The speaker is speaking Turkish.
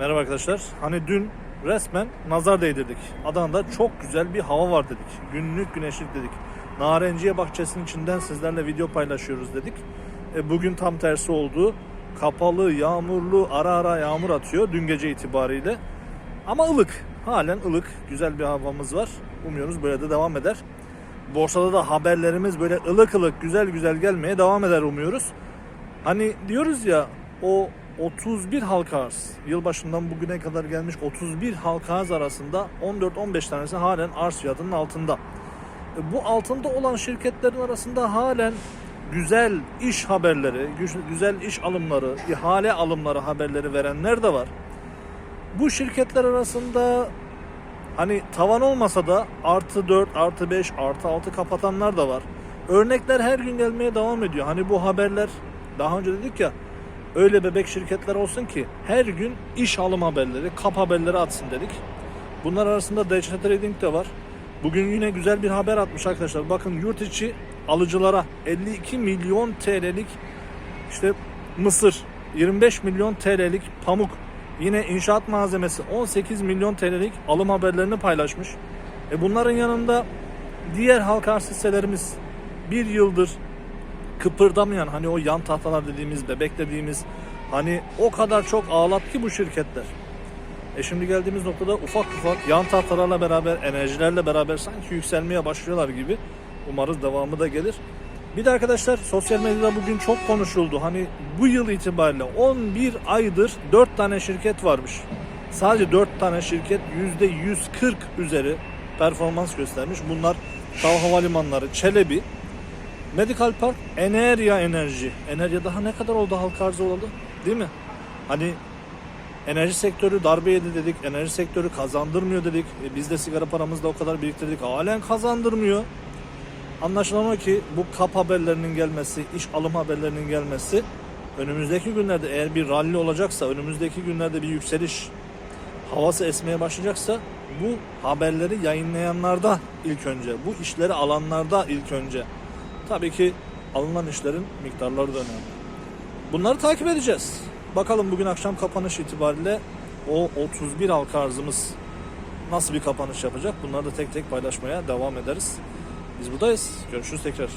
Merhaba arkadaşlar. Hani dün resmen nazar değdirdik. Adana'da çok güzel bir hava var dedik. Günlük güneşlik dedik. Narenciye bahçesinin içinden sizlerle video paylaşıyoruz dedik. E, bugün tam tersi oldu. Kapalı, yağmurlu, ara ara yağmur atıyor dün gece itibariyle. Ama ılık. Halen ılık. Güzel bir havamız var. Umuyoruz böyle de devam eder. Borsada da haberlerimiz böyle ılık ılık, güzel güzel gelmeye devam eder umuyoruz. Hani diyoruz ya o 31 halka arz yılbaşından bugüne kadar gelmiş 31 halka arz arasında 14-15 tanesi halen arz fiyatının altında. E, Bu altında olan şirketlerin arasında halen güzel iş haberleri, güz- güzel iş alımları, ihale alımları haberleri verenler de var. Bu şirketler arasında hani tavan olmasa da artı 4, artı 5, artı 6 kapatanlar da var. Örnekler her gün gelmeye devam ediyor. Hani bu haberler daha önce dedik ya öyle bebek şirketler olsun ki her gün iş alım haberleri, kap haberleri atsın dedik. Bunlar arasında DC Trading de var. Bugün yine güzel bir haber atmış arkadaşlar. Bakın yurt içi alıcılara 52 milyon TL'lik işte mısır, 25 milyon TL'lik pamuk, yine inşaat malzemesi 18 milyon TL'lik alım haberlerini paylaşmış. E bunların yanında diğer halka arz hisselerimiz bir yıldır kıpırdamayan hani o yan tahtalar dediğimiz bebek dediğimiz hani o kadar çok ağlat ki bu şirketler. E şimdi geldiğimiz noktada ufak ufak yan tahtalarla beraber enerjilerle beraber sanki yükselmeye başlıyorlar gibi. Umarız devamı da gelir. Bir de arkadaşlar sosyal medyada bugün çok konuşuldu. Hani bu yıl itibariyle 11 aydır 4 tane şirket varmış. Sadece 4 tane şirket %140 üzeri performans göstermiş. Bunlar Tav Havalimanları, Çelebi, Medical Park, Enerya Enerji. Enerya daha ne kadar oldu halka arzı olalı? Değil mi? Hani enerji sektörü darbe yedi dedik. Enerji sektörü kazandırmıyor dedik. E, biz de sigara paramızı da o kadar biriktirdik. Halen kazandırmıyor. Anlaşılan o ki bu kap haberlerinin gelmesi, iş alım haberlerinin gelmesi önümüzdeki günlerde eğer bir rally olacaksa, önümüzdeki günlerde bir yükseliş havası esmeye başlayacaksa bu haberleri yayınlayanlarda ilk önce, bu işleri alanlarda ilk önce. Tabii ki alınan işlerin miktarları da önemli. Bunları takip edeceğiz. Bakalım bugün akşam kapanış itibariyle o 31 halka arzımız nasıl bir kapanış yapacak? Bunları da tek tek paylaşmaya devam ederiz. Biz buradayız. Görüşürüz tekrar.